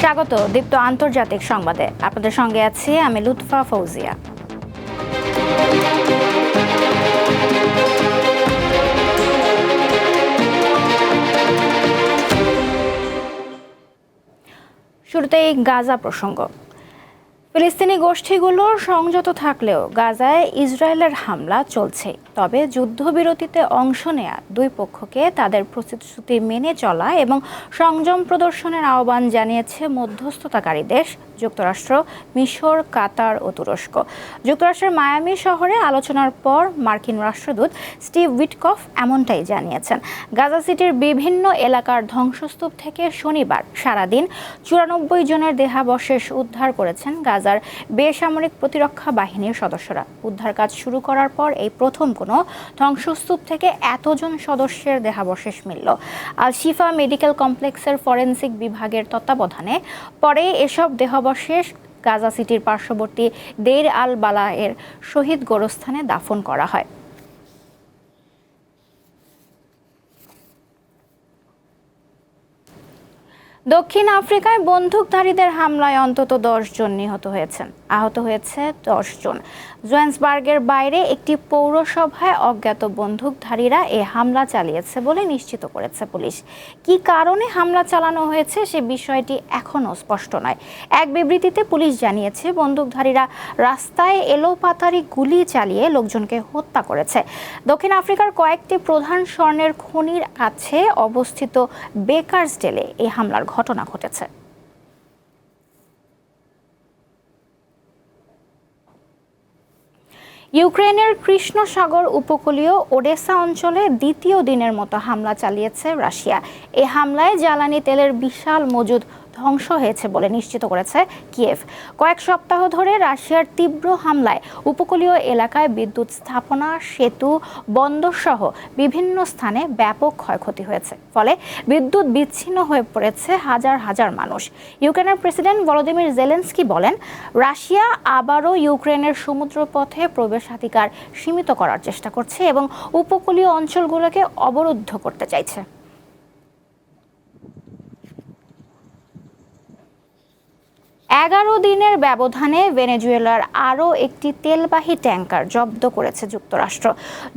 স্বাগত দীপ্ত আন্তর্জাতিক সংবাদে। আপনাদের সঙ্গে আছি আমি লুৎফা ফৌজিয়া। শুরুতেই গাজা প্রসঙ্গ। ফিলিস্তিনি গোষ্ঠীগুলো সংযত থাকলেও গাজায় ইসরায়েলের হামলা চলছে তবে যুদ্ধবিরতিতে অংশ নেয়া দুই পক্ষকে তাদের প্রতিশ্রুতি মেনে চলা এবং সংযম প্রদর্শনের আহ্বান জানিয়েছে মধ্যস্থতাকারী দেশ, যুক্তরাষ্ট্র, মিশর, কাতার ও তুরস্ক। যুক্তরাষ্ট্রের মায়ামি শহরে আলোচনার পর মার্কিন রাষ্ট্রদূত স্টিভ উইটকফ এমনটাই জানিয়েছেন। গাজা সিটির বিভিন্ন এলাকার ধ্বংসস্তূপ থেকে শনিবার সারাদিন চুরানব্বই জনের দেহাবশেষ উদ্ধার করেছেন গাজার বেসামরিক প্রতিরক্ষা বাহিনীর সদস্যরা। উদ্ধার কাজ শুরু করার পর এই প্রথম কোনো ধ্বংসস্তূপ থেকে এতজন সদস্যের দেহাবশেষ মিলল। আল শিফা মেডিকেল কমপ্লেক্সের ফরেন্সিক বিভাগের তত্ত্বাবধানে পরে এসব দেহাবশেষ গাজা সিটির পার্শ্ববর্তী দের আল বালা এর শহীদ গোরস্থানে দাফন করা হয়। দক্ষিণ আফ্রিকায় বন্দুকধারীদের হামলায় অন্তত দশ জন নিহত হয়েছেন। আহত হয়েছে দশ জন। জোয়েন্সবার্গের বাইরে একটি পৌরসভায় অজ্ঞাত বন্দুকধারীরা এ হামলা চালিয়েছে বলে নিশ্চিত করেছে পুলিশ। কি কারণে হামলা চালানো হয়েছে সে বিষয়টি এখনও স্পষ্ট নয়। এক বিবৃতিতে পুলিশ জানিয়েছে, বন্দুকধারীরা রাস্তায় এলোপাতারি গুলি চালিয়ে লোকজনকে হত্যা করেছে। দক্ষিণ আফ্রিকার কয়েকটি প্রধান স্বর্ণের খনির কাছে অবস্থিত বেকার্স ডেলে এই হামলার ঘটনা ঘটেছে। ইউক্রেনের কৃষ্ণ সাগর উপকূলীয় ওডেসা অঞ্চলে দ্বিতীয় দিনের মতো হামলা চালিয়েছে রাশিয়া। এ হামলায় জ্বালানি তেলের বিশাল মজুদ ধ্বংস হয়েছে বলে নিশ্চিত করেছে কিয়েভ। কয়েক সপ্তাহ ধরে রাশিয়ার তীব্র হামলায় উপকূলীয় এলাকায় বিদ্যুৎ স্থাপনা, সেতু বন্দর সহ বিভিন্ন স্থানে ব্যাপক ক্ষয়ক্ষতি হয়েছে। ফলে বিদ্যুৎ বিচ্ছিন্ন হয়ে পড়েছে হাজার হাজার মানুষ। ইউক্রেনের প্রেসিডেন্ট ভলোদিমির জেলেন্সকি বলেন, রাশিয়া আবারও ইউক্রেনের সমুদ্রপথে প্রবেশাধিকার সীমিত করার চেষ্টা করছে এবং উপকূলীয় অঞ্চলগুলোকে অবরুদ্ধ করতে চাইছে। এগারো দিনের ব্যবধানে ভেনেজুয়েলার আরও একটি তেলবাহী ট্যাঙ্কার জব্দ করেছে যুক্তরাষ্ট্র।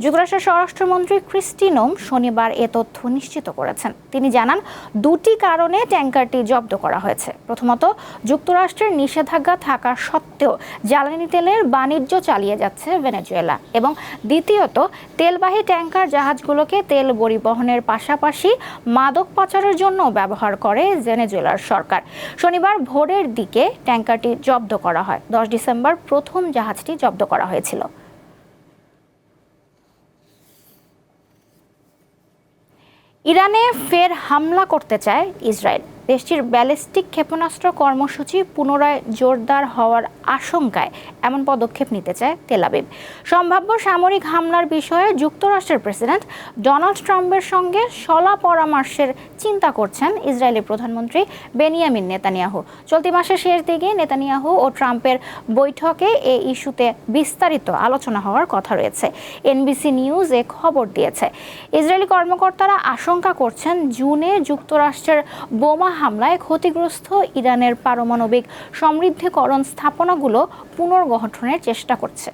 যুক্তরাষ্ট্রের স্বরাষ্ট্রমন্ত্রী ক্রিস্টিনোম শনিবার এ তথ্য নিশ্চিত করেছেন। তিনি জানান, দুটি কারণে ট্যাঙ্কারটি জব্দ করা হয়েছে। প্রথমত, যুক্তরাষ্ট্রের নিষেধাজ্ঞা থাকা সত্ত্বেও জ্বালানি তেলের বাণিজ্য চালিয়ে যাচ্ছে ভেনেজুয়েলা। এবং দ্বিতীয়ত, তেলবাহী ট্যাঙ্কার জাহাজগুলোকে তেল পরিবহনের পাশাপাশি মাদক পাচারের জন্য ব্যবহার করে ভেনেজুয়েলার সরকার। শনিবার ভোরের দিকে ট্যাঙ্কারটি জব্দ করা হয়। দশ ডিসেম্বর প্রথম জাহাজটি জব্দ করা হয়েছিল। ইরানে ফের হামলা করতে চায় ইসরায়েল। দেশটির ব্যালিস্টিক ক্ষেপণাস্ত্র কর্মসূচি পুনরায় জোরদার হওয়ার আশঙ্কায় এমন পদক্ষেপ নিতে চায় তেলাবিব সম্ভাব্য সামরিক হামলার বিষয়ে যুক্তরাষ্ট্রের প্রেসিডেন্ট ডোনাল্ড ট্রাম্পের সঙ্গে সলা পরামর্শের চিন্তা করছেন ইসরায়েলি প্রধানমন্ত্রী বেনিয়ামিন নেতানিয়াহু। চলতি মাসের শেষ দিকে নেতানিয়াহু ও ট্রাম্পের বৈঠকে এ ইস্যুতে বিস্তারিত আলোচনা হওয়ার কথা রয়েছে। এনবিসি নিউজ এ খবর দিয়েছে। ইসরায়েলি কর্মকর্তারা আশঙ্কা করছেন জুনে যুক্তরাষ্ট্রের বোমা হামলায় ক্ষতিগ্রস্ত ইরানের পারমাণবিক সমৃদ্ধিকরণ স্থাপনাগুলো পুনর্গঠনের চেষ্টা করছে।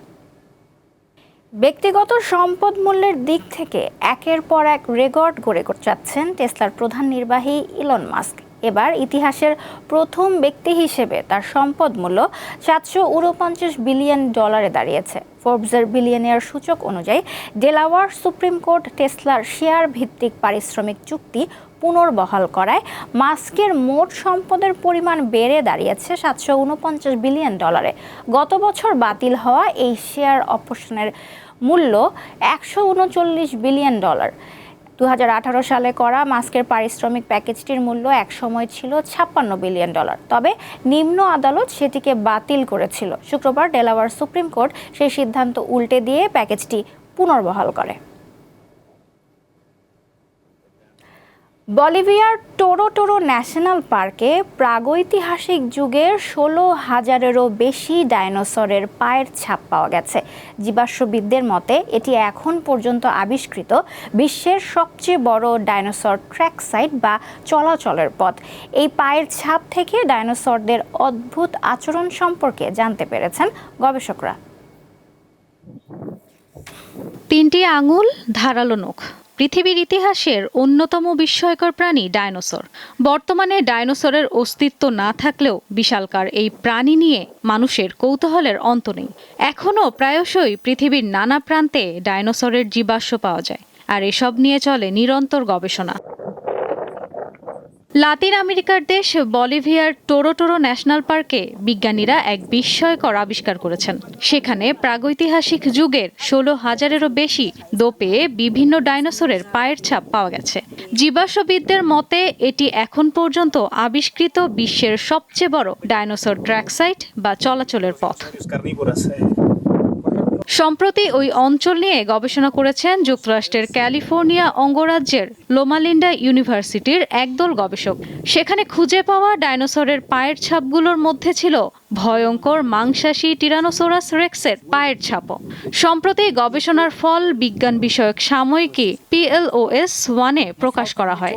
ব্যক্তিগত সম্পদ মূল্যের দিক থেকে একের পর এক রেকর্ড গড়ে যাচ্ছেন টেসলার প্রধান নির্বাহী ইলন মাস্ক। এবার ইতিহাসের প্রথম ব্যক্তি হিসেবে তার সম্পদ মূল্য সাতশো উনপঞ্চাশ বিলিয়ন ডলারে দাঁড়িয়েছে। ফোর্বসের বিলিয়নিয়ার সূচক অনুযায়ী ডেলাওয়ার সুপ্রিম কোর্ট টেসলার শেয়ার ভিত্তিক পারিশ্রমিক চুক্তি পুনর্বহাল করায় মাস্কের মোট সম্পদের পরিমাণ বেড়ে দাঁড়িয়েছে সাতশো উনপঞ্চাশ বিলিয়ন ডলারে। গত বছর বাতিল হওয়া এই শেয়ার অপসানের মূল্য একশো উনচল্লিশ বিলিয়ন ডলার। দুহাজার আঠারো সালে করা মাস্কের পারিশ্রমিক প্যাকেজটির মূল্য এক সময় ছিল ছাপ্পান্ন বিলিয়ন ডলার। তবে নিম্ন আদালত সেটিকে বাতিল করেছিল। শুক্রবার ডেলাওয়ার সুপ্রিম কোর্ট সেই সিদ্ধান্ত উল্টে দিয়ে প্যাকেজটি পুনর্বহাল করে। বলিভিয়ার টোরো টোরো ন্যাশনাল পার্কে প্রাগৈতিহাসিক যুগের ষোলো হাজারেরও বেশি ডাইনোসরের পায়ের ছাপ পাওয়া গেছে। জীবাশ্মবিদদের মতে, এটি এখন পর্যন্ত আবিষ্কৃত বিশ্বের সবচেয়ে বড় ডাইনোসর ট্র্যাক সাইট বা চলাচলের পথ। এই পায়ের ছাপ থেকে ডাইনোসরদের অদ্ভুত আচরণ সম্পর্কে জানতে পেরেছেন গবেষকরা। তিনটি আঙুল, ধারালো নখ। পৃথিবীর ইতিহাসের অন্যতম বিস্ময়কর প্রাণী ডায়নোসর বর্তমানে ডায়নোসরের অস্তিত্ব না থাকলেও বিশালকার এই প্রাণী নিয়ে মানুষের কৌতূহলের অন্ত নেই। এখনও প্রায়শই পৃথিবীর নানা প্রান্তে ডায়নোসরের জীবাশ্ম পাওয়া যায়, আর এসব নিয়ে চলে নিরন্তর গবেষণা। লাতিন আমেরিকার দেশ বলিভিয়ার টোরোটোরো ন্যাশনাল পার্কে বিজ্ঞানীরা এক বিস্ময়কর আবিষ্কার করেছেন। সেখানে প্রাগৈতিহাসিক যুগের ষোলো হাজারেরও বেশি দোপে বিভিন্ন ডাইনোসরের পায়ের ছাপ পাওয়া গেছে। জীবাশ্মবিদদের মতে, এটি এখন পর্যন্ত আবিষ্কৃত বিশ্বের সবচেয়ে বড় ডাইনোসর ট্র্যাক সাইট বা চলাচলের পথ। সম্প্রতি ওই অঞ্চল নিয়ে গবেষণা করেছেন যুক্তরাষ্ট্রের ক্যালিফোর্নিয়া অঙ্গরাজ্যের লোমালিন্ডা ইউনিভার্সিটির একদল গবেষক। সেখানে খুঁজে পাওয়া ডাইনোসরের পায়ের ছাপগুলোর মধ্যে ছিল ভয়ঙ্কর মাংসাশী টিরানোসোরাস রেক্সের পায়ের ছাপও। সম্প্রতি গবেষণার ফল বিজ্ঞান বিষয়ক সাময়িকী পিএলওএস ওয়ানে প্রকাশ করা হয়।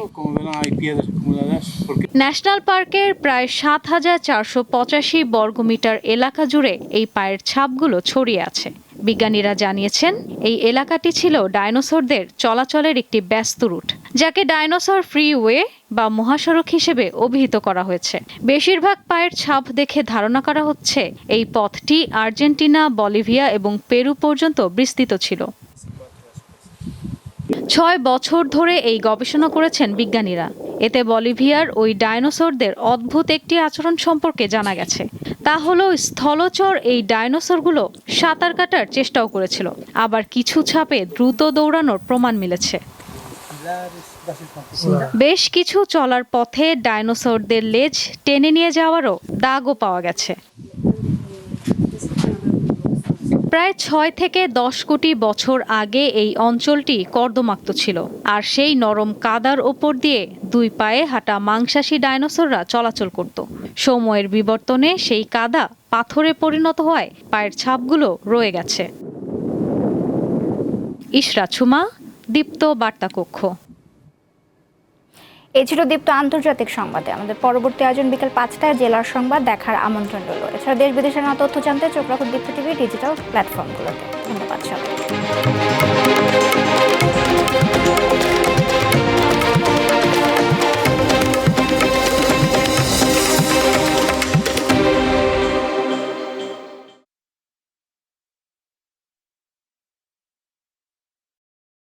ন্যাশনাল পার্কের প্রায় সাত হাজার চারশো পঁচাশি বর্গমিটার এলাকা জুড়ে এই পায়ের ছাপগুলো ছড়িয়ে আছে। বিজ্ঞানীরা জানিয়েছেন, এই এলাকাটি ছিল ডাইনোসরদের চলাচলের একটি ব্যস্ত রুট, যাকে ডাইনোসর ফ্রিওয়ে বা মহাসড়ক হিসেবে অভিহিত করা হয়েছে। বেশিরভাগ পায়ের ছাপ দেখে ধারণা করা হচ্ছে, এই পথটি আর্জেন্টিনা, বলিভিয়া এবং পেরু পর্যন্ত বিস্তৃত ছিল। ছয় বছর ধরে এই গবেষণা করেছেন বিজ্ঞানীরা। এতে বলিভিয়ার ওই ডাইনোসরদের অদ্ভুত একটি আচরণ সম্পর্কে জানা গেছে। তা হলো স্থলচর এই ডাইনোসরগুলো সাঁতার কাটার চেষ্টাও করেছিল। আবার কিছু ছাপে দ্রুত দৌড়ানোর প্রমাণ মিলেছে। বেশ কিছু চলার পথে ডাইনোসরদের লেজ টেনে নিয়ে যাওয়ারও দাগও পাওয়া গেছে। প্রায় ছয় থেকে দশ কোটি বছর আগে এই অঞ্চলটি কর্দমাক্ত ছিল, আর সেই নরম কাদার ওপর দিয়ে দুই পায়ে হাঁটা মাংসাশী ডাইনোসররা চলাচল করত। সময়ের বিবর্তনে সেই কাদা পাথরে পরিণত হওয়ায় পায়ের ছাপগুলো রয়ে গেছে। ইশরা ছুমা দীপ্ত বার্তা এই ছিল দীপ্ত আন্তর্জাতিক সংবাদে। আমাদের পরবর্তী আয়োজন বিকেল পাঁচটায় জেলার সংবাদ দেখার আমন্ত্রণ রইল। এছাড়া দেশ বিদেশের নানা তথ্য জানতে চোখ রাখুন দীপ্ত টিভি ডিজিটাল প্ল্যাটফর্মগুলোতে। ধন্যবাদ সবাই